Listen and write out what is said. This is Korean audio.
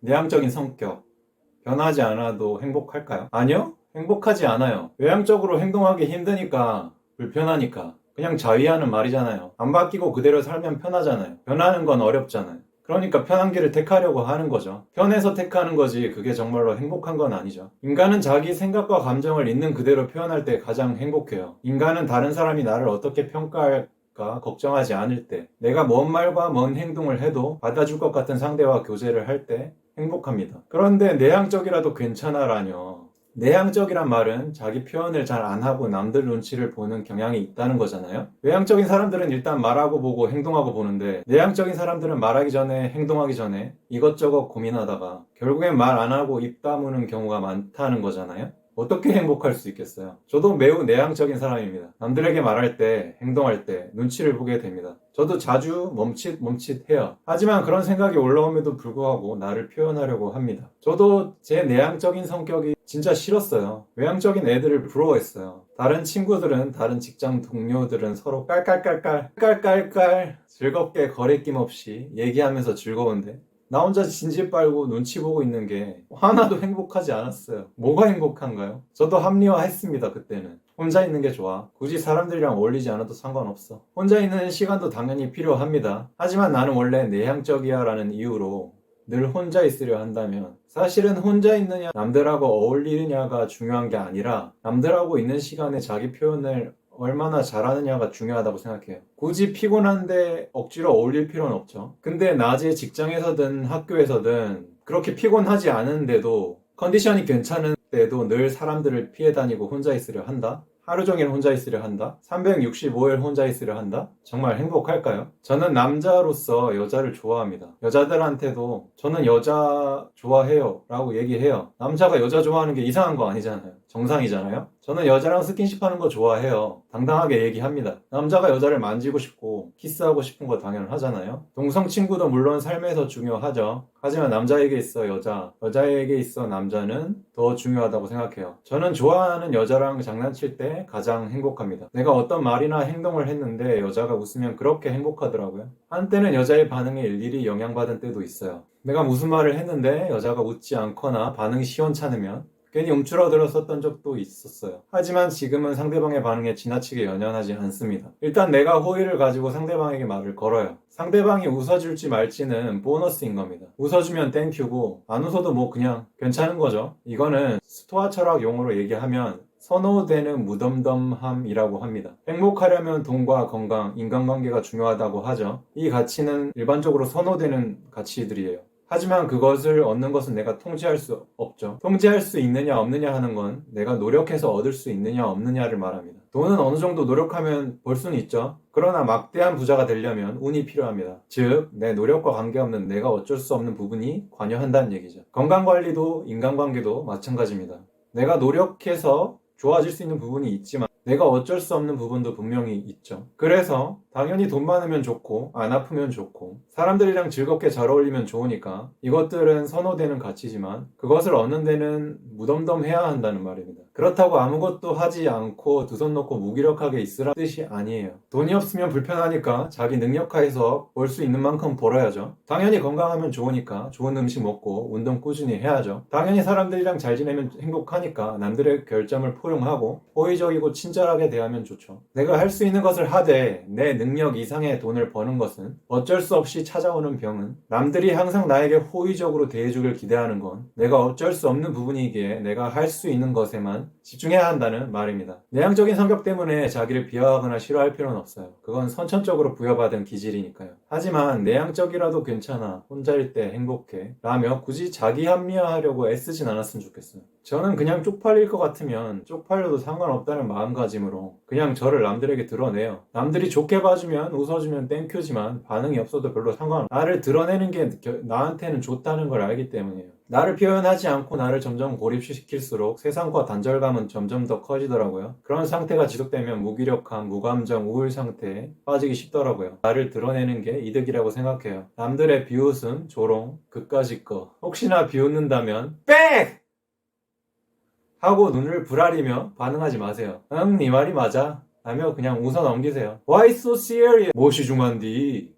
내향적인 성격. 변하지 않아도 행복할까요? 아니요. 행복하지 않아요. 외향적으로 행동하기 힘드니까, 불편하니까. 그냥 자위하는 말이잖아요. 안 바뀌고 그대로 살면 편하잖아요. 변하는 건 어렵잖아요. 그러니까 편한 길을 택하려고 하는 거죠. 편해서 택하는 거지 그게 정말로 행복한 건 아니죠. 인간은 자기 생각과 감정을 있는 그대로 표현할 때 가장 행복해요. 인간은 다른 사람이 나를 어떻게 평가할까 걱정하지 않을 때, 내가 먼 말과 먼 행동을 해도 받아줄 것 같은 상대와 교제를 할 때 행복합니다. 그런데 내향적이라도 괜찮아라뇨. 내향적이란 말은 자기 표현을 잘 안 하고 남들 눈치를 보는 경향이 있다는 거잖아요. 외향적인 사람들은 일단 말하고 보고 행동하고 보는데 내향적인 사람들은 말하기 전에 행동하기 전에 이것저것 고민하다가 결국엔 말 안 하고 입 다무는 경우가 많다는 거잖아요. 어떻게 행복할 수 있겠어요? 저도 매우 내향적인 사람입니다. 남들에게 말할 때, 행동할 때 눈치를 보게 됩니다. 저도 자주 멈칫 멈칫 해요. 하지만 그런 생각이 올라옴에도 불구하고 나를 표현하려고 합니다. 저도 제 내향적인 성격이 진짜 싫었어요. 외향적인 애들을 부러워했어요. 다른 친구들은, 다른 직장 동료들은 서로 깔깔깔깔, 깔깔깔 즐겁게 거리낌 없이 얘기하면서 즐거운데 나 혼자 진지 빨고 눈치 보고 있는 게 하나도 행복하지 않았어요. 뭐가 행복한가요? 저도 합리화했습니다, 그때는. 혼자 있는 게 좋아. 굳이 사람들이랑 어울리지 않아도 상관없어. 혼자 있는 시간도 당연히 필요합니다. 하지만 나는 원래 내향적이야 라는 이유로 늘 혼자 있으려 한다면 사실은 혼자 있느냐 남들하고 어울리느냐가 중요한 게 아니라 남들하고 있는 시간에 자기 표현을 얼마나 잘하느냐가 중요하다고 생각해요. 굳이 피곤한데 억지로 어울릴 필요는 없죠. 근데 낮에 직장에서든 학교에서든 그렇게 피곤하지 않은데도 컨디션이 괜찮은 때도 늘 사람들을 피해 다니고 혼자 있으려 한다? 하루 종일 혼자 있으려 한다? 365일 혼자 있으려 한다? 정말 행복할까요? 저는 남자로서 여자를 좋아합니다. 여자들한테도 저는 여자 좋아해요 라고 얘기해요. 남자가 여자 좋아하는 게 이상한 거 아니잖아요. 정상이잖아요. 저는 여자랑 스킨십 하는 거 좋아해요. 당당하게 얘기합니다. 남자가 여자를 만지고 싶고 키스하고 싶은 거 당연하잖아요. 동성 친구도 물론 삶에서 중요하죠. 하지만 남자에게 있어 여자, 여자에게 있어 남자는 더 중요하다고 생각해요. 저는 좋아하는 여자랑 장난칠 때 가장 행복합니다. 내가 어떤 말이나 행동을 했는데 여자가 웃으면 그렇게 행복하더라고요. 한때는 여자의 반응에 일일이 영향받은 때도 있어요. 내가 무슨 말을 했는데 여자가 웃지 않거나 반응이 시원찮으면 괜히 움츠러들었었던 적도 있었어요. 하지만 지금은 상대방의 반응에 지나치게 연연하지 않습니다. 일단 내가 호의를 가지고 상대방에게 말을 걸어요. 상대방이 웃어줄지 말지는 보너스인 겁니다. 웃어주면 땡큐고 안 웃어도 뭐 그냥 괜찮은 거죠. 이거는 스토아 철학 용어로 얘기하면 선호되는 무덤덤함이라고 합니다. 행복하려면 돈과 건강, 인간관계가 중요하다고 하죠. 이 가치는 일반적으로 선호되는 가치들이에요. 하지만 그것을 얻는 것은 내가 통제할 수 없죠. 통제할 수 있느냐 없느냐 하는 건 내가 노력해서 얻을 수 있느냐 없느냐를 말합니다. 돈은 어느 정도 노력하면 벌 수는 있죠. 그러나 막대한 부자가 되려면 운이 필요합니다. 즉, 내 노력과 관계없는 내가 어쩔 수 없는 부분이 관여한다는 얘기죠. 건강관리도 인간관계도 마찬가지입니다. 내가 노력해서 좋아질 수 있는 부분이 있지만 내가 어쩔 수 없는 부분도 분명히 있죠. 그래서 당연히 돈 많으면 좋고 안 아프면 좋고 사람들이랑 즐겁게 잘 어울리면 좋으니까 이것들은 선호되는 가치지만 그것을 얻는 데는 무덤덤해야 한다는 말입니다. 그렇다고 아무것도 하지 않고 두 손 놓고 무기력하게 있으라 뜻이 아니에요. 돈이 없으면 불편하니까 자기 능력하에서 벌 수 있는 만큼 벌어야죠. 당연히 건강하면 좋으니까 좋은 음식 먹고 운동 꾸준히 해야죠. 당연히 사람들이랑 잘 지내면 행복하니까 남들의 결점을 포용하고 호의적이고 친절 하게 대하면 좋죠. 내가 할 수 있는 것을 하되 내 능력 이상의 돈을 버는 것은 어쩔 수 없이 찾아오는 병은 남들이 항상 나에게 호의적으로 대해주길 기대하는 건 내가 어쩔 수 없는 부분이기에 내가 할 수 있는 것에만 집중해야 한다는 말입니다. 내향적인 성격 때문에 자기를 비하하거나 싫어할 필요는 없어요. 그건 선천적으로 부여받은 기질이니까요. 하지만 내향적이라도 괜찮아. 혼자일 때 행복해. 라며 굳이 자기 합리화하려고 애쓰진 않았으면 좋겠어요. 저는 그냥 쪽팔릴 것 같으면 쪽팔려도 상관없다는 마음 가짐으로 그냥 저를 남들에게 드러내요. 남들이 좋게 봐주면 웃어주면 땡큐지만 반응이 없어도 별로 상관없어. 나를 드러내는 게 겨- 나한테는 좋다는 걸 알기 때문이에요. 나를 표현하지 않고 나를 점점 고립시킬수록 세상과 단절감은 점점 더 커지더라고요. 그런 상태가 지속되면 무기력함, 무감정, 우울 상태에 빠지기 쉽더라고요. 나를 드러내는 게 이득이라고 생각해요. 남들의 비웃음, 조롱, 그까짓 거. 혹시나 비웃는다면 빽! 하고 눈을 부라리며 반응하지 마세요. 응, 네 말이 맞아. 라며 그냥 웃어 넘기세요. Why so serious? 무엇이 중요한디?